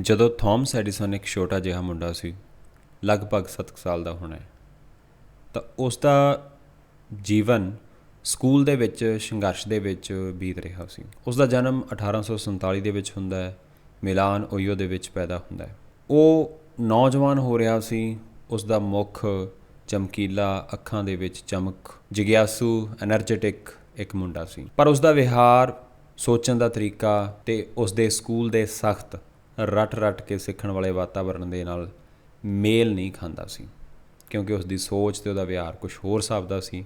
ਜਦੋਂ Thomas Edison ਇੱਕ ਛੋਟਾ ਜਿਹਾ ਮੁੰਡਾ ਸੀ, ਲਗਭਗ 7 ਸਾਲ ਦਾ ਹੋਣਾ ਤਾਂ ਉਸ ਦਾ ਜੀਵਨ ਸਕੂਲ ਦੇ ਵਿੱਚ, ਸੰਘਰਸ਼ ਦੇ ਵਿੱਚ ਬੀਤ ਰਿਹਾ ਸੀ। ਉਸ ਦਾ ਜਨਮ 1847 ਦੇ ਵਿੱਚ ਹੁੰਦਾ ਹੈ, ਮਿਲਾਨ ਓਯੋ ਦੇ ਵਿੱਚ ਪੈਦਾ ਹੁੰਦਾ ਹੈ। ਉਹ ਨੌਜਵਾਨ ਹੋ ਰਿਹਾ ਸੀ, ਉਸ ਦਾ ਮੁਖ ਚਮਕੀਲਾ ਅੱਖਾਂ ਦੇ ਵਿੱਚ ਚਮਕ, ਜਿਗਿਆਸੂ એનર્ਜੈਟਿਕ ਇੱਕ ਮੁੰਡਾ ਸੀ। ਪਰ ਉਸ ਦਾ ਵਿਹਾਰ ਸੋਚਣ ਦਾ ਤਰੀਕਾ ਤੇ ਉਸ ਦੇ ਸਕੂਲ ਦੇ ਸਖਤ ਰੱਟ-ਰੱਟ ਕੇ ਸਿੱਖਣ ਵਾਲੇ ਵਾਤਾਵਰਣ ਦੇ ਨਾਲ ਮੇਲ ਨਹੀਂ ਖਾਂਦਾ ਸੀ, ਕਿਉਂਕਿ ਉਸ ਦੀ ਸੋਚ ਤੇ ਉਹਦਾ ਵਿਹਾਰ ਕੁਝ ਹੋਰ ਹਿਸਾਬ ਦਾ ਸੀ।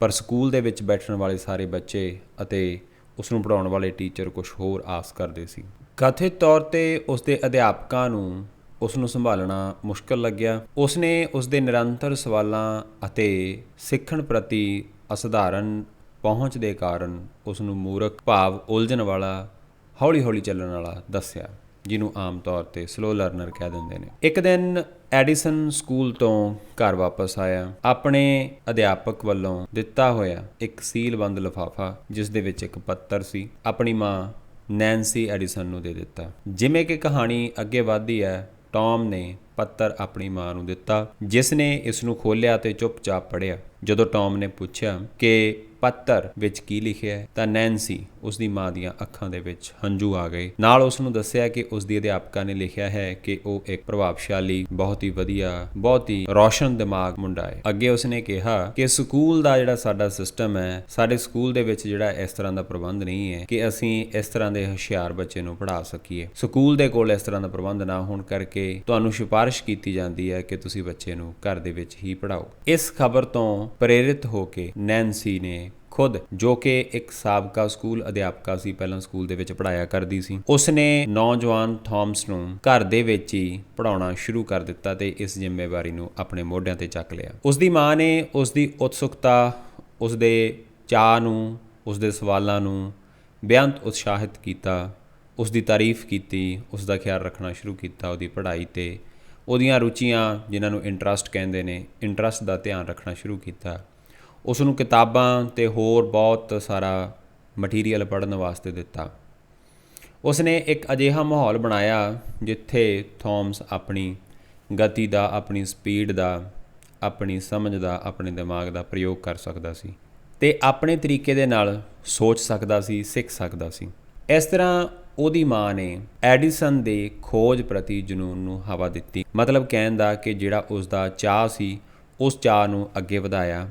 ਪਰ ਸਕੂਲ ਦੇ ਵਿੱਚ ਬੈਠਣ ਵਾਲੇ ਸਾਰੇ ਬੱਚੇ ਅਤੇ ਉਸ ਨੂੰ ਪੜਾਉਣ ਵਾਲੇ ਟੀਚਰ ਕੁਝ ਹੋਰ ਆਸ ਕਰਦੇ ਸੀ। ਕਥਿਤ ਤੌਰ ਤੇ ਉਸ ਦੇ ਅਧਿਆਪਕਾਂ ਨੂੰ ਉਸ ਨੂੰ ਸੰਭਾਲਣਾ ਮੁਸ਼ਕਲ ਲੱਗਿਆ। ਉਸ ਨੇ ਉਸ ਦੇ ਨਿਰੰਤਰ ਸਵਾਲਾਂ ਅਤੇ ਸਿੱਖਣ ਪ੍ਰਤੀ ਅਸਧਾਰਨ ਪਹੁੰਚ ਦੇ ਕਾਰਨ ਉਸ ਨੂੰ ਮੂਰਖ ਭਾਵ ਉਲਝਣ ਵਾਲਾ ਹੌਲੀ-ਹੌਲੀ ਚੱਲਣ ਵਾਲਾ ਦੱਸਿਆ। ਜਿਹਨੂੰ ਆਮ ਤੌਰ ਤੇ ਸਲੋ ਲਰਨਰ ਕਹਿ ਦਿੰਦੇ ਨੇ। ਇੱਕ ਦਿਨ ਐਡੀਸਨ ਸਕੂਲ ਤੋਂ ਘਰ ਵਾਪਸ ਆਇਆ। ਆਪਣੇ ਅਧਿਆਪਕ ਵੱਲੋਂ ਦਿੱਤਾ ਹੋਇਆ ਇੱਕ ਸੀਲਬੰਦ ਲਿਫਾਫਾ, ਜਿਸ ਦੇ ਵਿੱਚ ਇੱਕ ਪੱਤਰ ਸੀ, ਆਪਣੀ ਮਾਂ ਨੈਂਸੀ ਐਡੀਸਨ ਨੂੰ ਦੇ ਦਿੱਤਾ। ਜਿਵੇਂ ਕਿ ਕਹਾਣੀ ਅੱਗੇ ਵਧਦੀ ਹੈ ਟੌਮ ਨੇ ਪੱਤਰ ਆਪਣੀ ਮਾਂ ਨੂੰ ਦਿੱਤਾ, ਜਿਸ ਨੇ ਇਸ ਨੂੰ ਖੋਲ੍ਹਿਆ ਤੇ ਚੁੱਪਚਾਪ ਪੜ੍ਹਿਆ। ਜਦੋਂ ਟੌਮ ਨੇ ਪੁੱਛਿਆ ਕਿ ਪੱਤਰ ਵਿੱਚ ਕੀ ਲਿਖਿਆ ਹੈ? ਤਾਂ ਨੈਂਸੀ ਉਸ ਦੀ ਮਾਂ ਦੀਆਂ ਅੱਖਾਂ ਦੇ ਵਿੱਚ ਹੰਝੂ ਆ ਗਏ। ਨਾਲ ਉਸ ਨੂੰ ਦੱਸਿਆ ਕਿ ਉਸ ਦੀ ਅਧਿਆਪਕਾ ਨੇ ਲਿਖਿਆ ਹੈ ਕਿ ਉਹ ਇੱਕ ਪ੍ਰਭਾਵਸ਼ਾਲੀ, ਬਹੁਤ ਹੀ ਵਧੀਆ, ਬਹੁਤ ਹੀ ਰੌਸ਼ਨ ਦਿਮਾਗ ਮੁੰਡਾ ਹੈ। ਅੱਗੇ ਉਸਨੇ ਕਿਹਾ ਕਿ ਸਕੂਲ ਦਾ ਜਿਹੜਾ ਸਾਡਾ ਸਿਸਟਮ ਹੈ, ਸਾਡੇ ਸਕੂਲ ਦੇ ਵਿੱਚ ਜਿਹੜਾ ਇਸ ਤਰ੍ਹਾਂ ਦਾ ਪ੍ਰਬੰਧ ਨਹੀਂ ਹੈ ਕਿ ਅਸੀਂ ਇਸ ਤਰ੍ਹਾਂ ਦੇ ਹੁਸ਼ਿਆਰ ਬੱਚੇ ਨੂੰ ਪੜ੍ਹਾ ਸਕੀਏ। ਸਕੂਲ ਦੇ ਕੋਲ ਇਸ ਤਰ੍ਹਾਂ ਦਾ ਪ੍ਰਬੰਧ ਨਾ ਹੋਣ ਕਰਕੇ ਤੁਹਾਨੂੰ ਸਿਫਾਰਿਸ਼ ਕੀਤੀ ਜਾਂਦੀ ਹੈ ਕਿ ਤੁਸੀਂ ਬੱਚੇ ਨੂੰ ਘਰ ਦੇ ਵਿੱਚ ਹੀ ਪੜ੍ਹਾਓ। ਇਸ ਖਬਰ ਤੋਂ ਪ੍ਰੇਰਿਤ ਹੋ ਕੇ ਨੈਂਸੀ ਨੇ ਖੁਦ, ਜੋ ਕਿ ਇੱਕ ਸਾਬਕਾ ਸਕੂਲ ਅਧਿਆਪਕਾ ਸੀ, ਪਹਿਲਾਂ ਸਕੂਲ ਦੇ ਵਿੱਚ ਪੜਾਇਆ ਕਰਦੀ ਸੀ। ਉਸ ਨੇ ਨੌਜਵਾਨ ਥਾਮਸ ਨੂੰ ਘਰ ਦੇ ਵਿੱਚ ਹੀ ਪੜਾਉਣਾ ਸ਼ੁਰੂ ਕਰ ਦਿੱਤਾ ਤੇ ਇਸ ਜ਼ਿੰਮੇਵਾਰੀ ਨੂੰ ਆਪਣੇ ਮੋਢਿਆਂ ਤੇ ਚੱਕ ਲਿਆ। ਉਸ ਦੀ ਮਾਂ ਨੇ ਉਸ ਦੀ ਉਤਸੁਕਤਾ ਉਸ ਦੇ ਚਾਹ ਨੂੰ ਉਸ ਦੇ ਸਵਾਲਾਂ ਨੂੰ ਬੇਅੰਤ ਉਤਸ਼ਾਹਿਤ ਕੀਤਾ ਉਸ ਦੀ ਤਾਰੀਫ ਕੀਤੀ ਉਸ ਦਾ ਖਿਆਲ ਰੱਖਣਾ ਸ਼ੁਰੂ ਕੀਤਾ, ਉਹਦੀ ਪੜ੍ਹਾਈ ਤੇ ਉਹਦੀਆਂ ਰੁਚੀਆਂ, ਜਿਨ੍ਹਾਂ ਨੂੰ ਇੰਟਰਸਟ ਕਹਿੰਦੇ ਨੇ, ਇੰਟਰਸਟ ਦਾ ਧਿਆਨ ਰੱਖਣਾ ਸ਼ੁਰੂ ਕੀਤਾ। ਉਸ ਨੂੰ ਕਿਤਾਬਾਂ ਤੇ ਹੋਰ ਬਹੁਤ ਸਾਰਾ ਮਟੀਰੀਅਲ ਪੜ੍ਹਨ ਵਾਸਤੇ ਦਿੱਤਾ। ਉਸ ਨੇ ਇੱਕ ਅਜਿਹਾ ਮਾਹੌਲ ਬਣਾਇਆ ਜਿੱਥੇ ਥਾਮਸ ਆਪਣੀ ਗਤੀ ਦਾ, ਆਪਣੀ ਸਪੀਡ ਦਾ, ਆਪਣੀ ਸਮਝ ਦਾ, ਆਪਣੇ ਦਿਮਾਗ ਦਾ ਪ੍ਰਯੋਗ ਕਰ ਸਕਦਾ ਸੀ ਤੇ ਆਪਣੇ ਤਰੀਕੇ ਦੇ ਨਾਲ ਸੋਚ ਸਕਦਾ ਸੀ, ਸਿੱਖ ਸਕਦਾ ਸੀ। ਇਸ ਤਰ੍ਹਾਂ ਉਹਦੀ ਮਾਂ ਨੇ ਐਡੀਸਨ ਦੇ ਖੋਜ ਪ੍ਰਤੀ ਜਨੂਨ ਨੂੰ ਹਵਾ ਦਿੱਤੀ। ਮਤਲਬ ਕਹਿਣ ਦਾ ਕਿ ਜਿਹੜਾ ਉਸ ਦਾ ਚਾਹ ਸੀ, ਉਸ ਚਾਹ ਨੂੰ ਅੱਗੇ ਵਧਾਇਆ।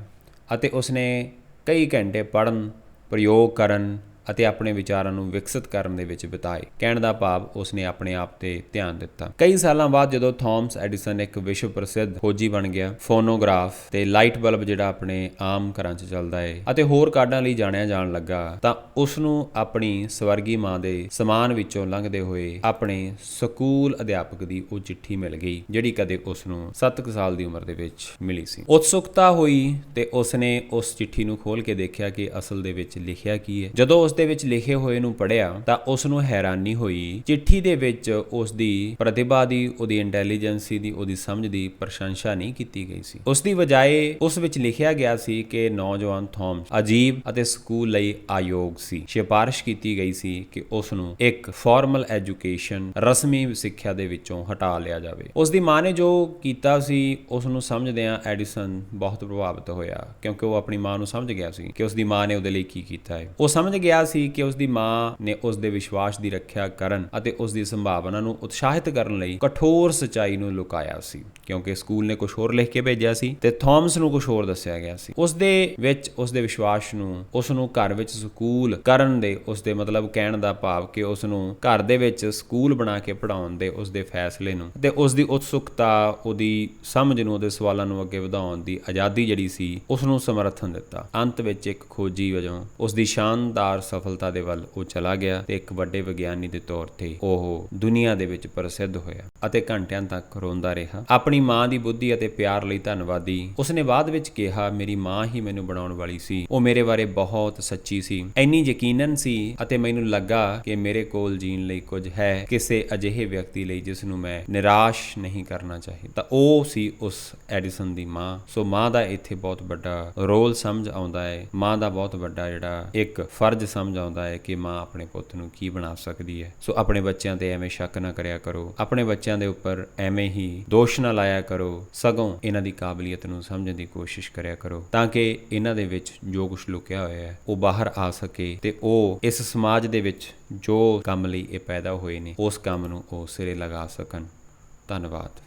ਅਤੇ ਉਸਨੇ ਕਈ ਘੰਟੇ ਪੜ੍ਹਨ ਪ੍ਰਯੋਗ ਕਰਨ ਅਤੇ ਆਪਣੇ ਵਿਚਾਰਾਂ ਨੂੰ ਵਿਕਸਿਤ ਕਰਨ ਦੇ ਵਿੱਚ ਬਿਤਾਏ। ਕਹਿਣ ਦਾ ਭਾਵ, ਉਸਨੇ ਆਪਣੇ ਆਪ ਤੇ ਧਿਆਨ ਦਿੱਤਾ। ਕਈ ਸਾਲਾਂ ਬਾਅਦ ਜਦੋਂ ਥਾਮਸ ਐਡੀਸਨ ਇੱਕ ਵਿਸ਼ਵ ਪ੍ਰਸਿੱਧ ਖੋਜੀ ਬਣ ਗਿਆ, ਫੋਨੋਗ੍ਰਾਫ ਤੇ ਲਾਈਟ ਬਲਬ ਜਿਹੜਾ ਆਪਣੇ ਆਮ ਘਰਾਂ 'ਚ ਚੱਲਦਾ ਹੈ ਅਤੇ ਹੋਰ ਕਾਢਾਂ ਲਈ ਜਾਣਿਆ ਜਾਣ ਲੱਗਾ, ਤਾਂ ਉਸ ਨੂੰ ਆਪਣੀ ਸਵਰਗੀ ਮਾਂ ਦੇ ਸਮਾਨ ਵਿੱਚੋਂ ਲੰਘਦੇ ਹੋਏ ਆਪਣੇ ਸਕੂਲ ਅਧਿਆਪਕ ਦੀ ਉਹ ਚਿੱਠੀ ਮਿਲ ਗਈ, ਜਿਹੜੀ ਕਦੇ ਉਸ ਨੂੰ 7 ਸਾਲ ਦੀ ਉਮਰ ਦੇ ਵਿੱਚ ਮਿਲੀ ਸੀ। ਉਤਸੁਕਤਾ ਹੋਈ ਤੇ ਉਸ ਨੇ ਉਸ ਚਿੱਠੀ ਨੂੰ ਖੋਲ ਕੇ ਦੇਖਿਆ ਕਿ ਅਸਲ ਦੇ ਵਿੱਚ ਲਿਖਿਆ ਕੀ ਹੈ ਜਦੋਂ ਉਸ ਦੇ ਵਿੱਚ ਲਿਖੇ ਹੋਏ ਨੂੰ ਪੜ੍ਹਿਆ ਤਾਂ ਉਸ ਨੂੰ ਹੈਰਾਨੀ ਹੋਈ। ਚਿੱਠੀ ਦੇ ਵਿੱਚ ਉਸ ਦੀ ਪ੍ਰਤਿਭਾ ਦੀ, ਉਹਦੀ ਇੰਟੈਲੀਜੈਂਸੀ ਦੀ, ਉਹਦੀ ਸਮਝ ਦੀ ਪ੍ਰਸ਼ੰਸਾ ਨਹੀਂ ਕੀਤੀ ਗਈ ਸੀ। ਉਸ ਦੀ ਬਜਾਏ ਉਸ ਵਿੱਚ ਲਿਖਿਆ ਗਿਆ ਸੀ ਕਿ ਨੌਜਵਾਨ ਥਾਮਸ ਅਜੀਬ ਅਤੇ ਸਕੂਲ ਲਈ ਆਯੋਗ ਸੀ। ਸਿਫਾਰਿਸ਼ ਕੀਤੀ ਗਈ ਸੀ ਕਿ ਉਸ ਨੂੰ ਇੱਕ ਫਾਰਮਲ ਐਜੂਕੇਸ਼ਨ ਰਸਮੀ ਸਿੱਖਿਆ ਦੇ ਵਿੱਚੋਂ ਹਟਾ ਲਿਆ ਜਾਵੇ। ਉਸ ਦੀ ਮਾਂ ਨੇ ਜੋ ਕੀਤਾ ਸੀ ਉਸ ਨੂੰ ਸਮਝਦਿਆਂ ਐਡੀਸਨ ਬਹੁਤ ਪ੍ਰਭਾਵਿਤ ਹੋਇਆ ਕਿਉਂਕਿ ਉਹ ਆਪਣੀ ਮਾਂ ਨੂੰ ਸਮਝ ਗਿਆ ਸੀ ਕਿ ਉਸ ਦੀ ਮਾਂ ਨੇ ਉਹਦੇ ਲਈ ਕੀ ਕੀਤਾ ਹੈ। ਉਹ ਸਮਝ ਗਿਆ ਸੀ ਕਿ ਉਸ ਦੀ ਮਾਂ ਨੇ ਉਸ ਦੇ ਵਿਸ਼ਵਾਸ ਦੀ ਰੱਖਿਆ ਕਰਨ ਅਤੇ ਉਸ ਦੀ ਸੰਭਾਵਨਾ ਨੂੰ ਉਤਸ਼ਾਹਿਤ ਕਰਨ ਲਈ ਕਠੋਰ ਸਚਾਈ ਨੂੰ ਲੁਕਾਇਆ ਸੀ, ਕਿਉਂਕਿ ਸਕੂਲ ਨੇ ਕੁਝ ਹੋਰ ਲਿਖ ਕੇ ਭੇਜਿਆ ਸੀ ਤੇ ਥਾਮਸ ਨੂੰ ਕੁਝ ਹੋਰ ਦੱਸਿਆ ਗਿਆ ਸੀ। ਉਸ ਦੇ ਵਿੱਚ ਉਸ ਦੇ ਵਿਸ਼ਵਾਸ ਨੂੰ ਉਸ ਨੂੰ ਘਰ ਵਿੱਚ ਸਕੂਲ ਕਰਨ ਦੇ ਉਸ ਦੇ ਮਤਲਬ ਕਹਿਣ ਦਾ ਭਾਵ ਕਿ ਉਸ ਨੂੰ ਘਰ ਦੇ ਵਿੱਚ ਸਕੂਲ ਬਣਾ ਕੇ ਪੜਾਉਣ ਦੇ ਉਸ ਦੇ ਫੈਸਲੇ ਨੂੰ ਤੇ ਉਸ ਦੀ ਉਤਸੁਕਤਾ, ਉਹਦੀ ਸਮਝ ਨੂੰ, ਉਹਦੇ ਸਵਾਲਾਂ ਨੂੰ ਅੱਗੇ ਵਧਾਉਣ ਦੀ ਆਜ਼ਾਦੀ ਜਿਹੜੀ ਸੀ ਉਸ ਨੂੰ ਸਮਰਥਨ ਦਿੱਤਾ। ਅੰਤ ਵਿੱਚ ਇੱਕ ਖੋਜੀ ਵਜੋਂ ਉਸ ਦੀ ਸ਼ਾਨਦਾਰ ਸਫਲਤਾ ਦੇ ਵੱਲ ਉਹ ਚਲਾ ਗਿਆ ਤੇ ਇੱਕ ਵੱਡੇ ਵਿਗਿਆਨੀ ਦੇ ਤੌਰ ਤੇ ਉਹ ਦੁਨੀਆ ਦੇ ਵਿੱਚ ਪ੍ਰਸਿੱਧ ਹੋਇਆ ਅਤੇ ਘੰਟਿਆਂ ਤੱਕ ਰੋਂਦਾ ਰਿਹਾ। ਆਪਣੀ ਮਾਂ ਦੀ ਬੁੱਧੀ ਅਤੇ ਪਿਆਰ ਲਈ ਧੰਨਵਾਦੀ, ਉਸਨੇ ਬਾਅਦ ਵਿੱਚ ਕਿਹਾ, ਮੇਰੀ ਮਾਂ ਹੀ ਮੈਨੂੰ ਬਣਾਉਣ ਵਾਲੀ ਸੀ। ਉਹ ਮੇਰੇ ਬਾਰੇ ਬਹੁਤ ਸੱਚੀ ਸੀ। ਇੰਨੀ ਯਕੀਨਨ ਸੀ ਅਤੇ ਮੈਨੂੰ ਲੱਗਾ ਕਿ ਮੇਰੇ ਕੋਲ ਜੀਣ ਲਈ ਕੁਝ ਹੈ, ਕਿਸੇ ਅਜਿਹੇ ਵਿਅਕਤੀ ਲਈ ਜਿਸ ਨੂੰ ਮੈਂ ਨਿਰਾਸ਼ ਨਹੀਂ ਕਰਨਾ ਚਾਹੀਦਾ ਤਾਂ ਉਹ ਸੀ ਉਸ ਐਡੀਸਨ ਦੀ ਮਾਂ। ਸੋ ਮਾਂ ਦਾ ਇੱਥੇ ਬਹੁਤ ਵੱਡਾ ਰੋਲ ਸਮਝ ਆਉਂਦਾ ਹੈ। ਮਾਂ ਦਾ ਬਹੁਤ ਵੱਡਾ ਜਿਹੜਾ ਇੱਕ ਫਰਜ਼ ਸਮਝ ਆਉਂਦਾ ਹੈ ਕਿ ਮਾਂ ਆਪਣੇ ਪੁੱਤ ਨੂੰ ਕੀ ਬਣਾ ਸਕਦੀ ਹੈ। ਸੋ ਆਪਣੇ ਬੱਚਿਆਂ ਤੇ ਐਵੇਂ ਸ਼ੱਕ ਨਾ ਕਰਿਆ ਕਰੋ। ਆਪਣੇ ਬੱਚਿਆਂ ਦੇ ਉੱਪਰ ਐਵੇਂ ਹੀ ਦੋਸ਼ ਨਾ ਲਾਇਆ ਕਰੋ। ਸਗੋਂ ਇਹਨਾਂ ਦੀ ਕਾਬਲੀਅਤ ਨੂੰ ਸਮਝਣ ਦੀ ਕੋਸ਼ਿਸ਼ ਕਰਿਆ ਕਰੋ ਤਾਂ ਕਿ ਇਹਨਾਂ ਦੇ ਵਿੱਚ ਜੋ ਕੁਝ ਲੁਕਿਆ ਹੋਇਆ ਹੈ, ਉਹ ਬਾਹਰ ਆ ਸਕੇ ਤੇ ਉਹ ਇਸ ਸਮਾਜ ਦੇ ਵਿੱਚ ਜੋ ਕੰਮ ਲਈ ਇਹ ਪੈਦਾ ਹੋਏ ਨੇ, ਉਸ ਕੰਮ ਨੂੰ ਉਹ ਸਿਰੇ ਲਗਾ ਸਕਣ। ਧੰਨਵਾਦ।